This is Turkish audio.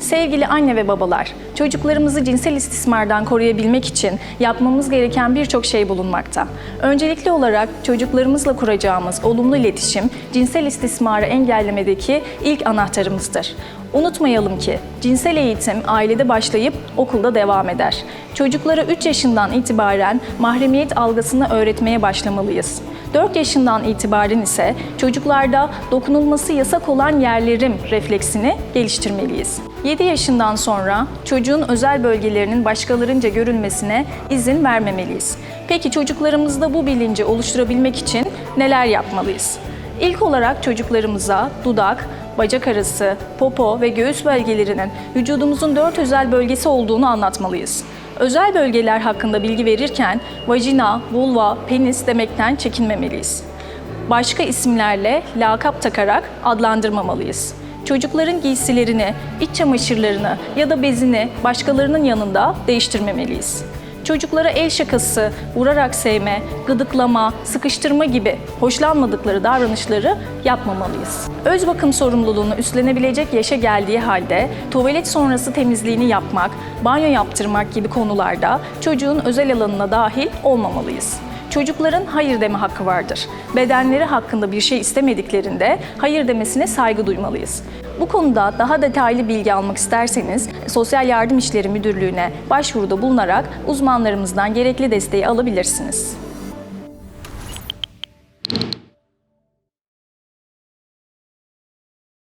Sevgili anne ve babalar, çocuklarımızı cinsel istismardan koruyabilmek için yapmamız gereken birçok şey bulunmakta. Öncelikli olarak çocuklarımızla kuracağımız olumlu iletişim, cinsel istismarı engellemedeki ilk anahtarımızdır. Unutmayalım ki cinsel eğitim ailede başlayıp okulda devam eder. Çocuklara 3 yaşından itibaren mahremiyet algısını öğretmeye başlamalıyız. 4 yaşından itibaren ise çocuklarda dokunulması yasak olan yerlerim refleksini geliştirmeliyiz. 7 yaşından sonra çocuğun özel bölgelerinin başkalarınca görülmesine izin vermemeliyiz. Peki çocuklarımızda bu bilinci oluşturabilmek için neler yapmalıyız? İlk olarak çocuklarımıza dudak, bacak arası, popo ve göğüs bölgelerinin vücudumuzun dört özel bölgesi olduğunu anlatmalıyız. Özel bölgeler hakkında bilgi verirken vajina, vulva, penis demekten çekinmemeliyiz. Başka isimlerle lakap takarak adlandırmamalıyız. Çocukların giysilerini, iç çamaşırlarını ya da bezini başkalarının yanında değiştirmemeliyiz. Çocuklara el şakası, vurarak sevme, gıdıklama, sıkıştırma gibi hoşlanmadıkları davranışları yapmamalıyız. Öz bakım sorumluluğunu üstlenebilecek yaşa geldiği halde tuvalet sonrası temizliğini yapmak, banyo yaptırmak gibi konularda çocuğun özel alanına dahil olmamalıyız. Çocukların hayır deme hakkı vardır. Bedenleri hakkında bir şey istemediklerinde hayır demesine saygı duymalıyız. Bu konuda daha detaylı bilgi almak isterseniz Sosyal Yardım İşleri Müdürlüğü'ne başvuruda bulunarak uzmanlarımızdan gerekli desteği alabilirsiniz.